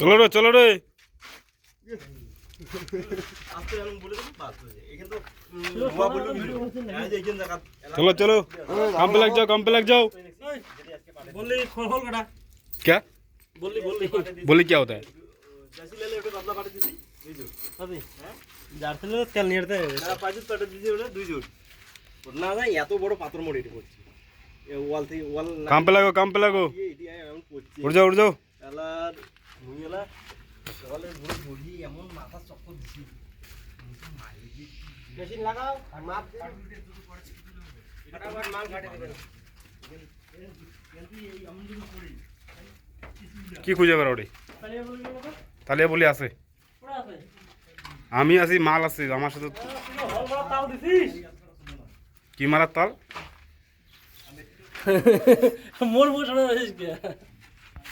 চলো রে চলো রে আস্তে আমি বলে দেবো বাস হয়ে যায় এখানে তো উম, ধোয়া বললো ভিডিও এই যে এখানে দেখা চলো চলো কাম पे लग जाओ काम पे लग जाओ বললি খোল খোল কাটা क्या বললি বললি बोले क्या होता है জাসি লেলে ওটা পাতলা পাঠিয়ে দিছি দুই জোড় হবে হ্যাঁ যার থেকে তেল নিয়ে যেতে হবে না পাঁচ পাঠিয়ে দিছি ওটা দুই জোড় ওর না না এত বড় পাথর মোড় এটা করছি এ ওয়াল থেকে ওয়াল কাম্পে লাগো কাম্পে লাগো উড় যাও উড় যাও কি খুঁজে বেড়া ওটি তাহলে বলি আছে আমি আছি মাল আছে আমার সাথে কি মালার তাল মোর মুখ শোনা যাচ্ছিস কে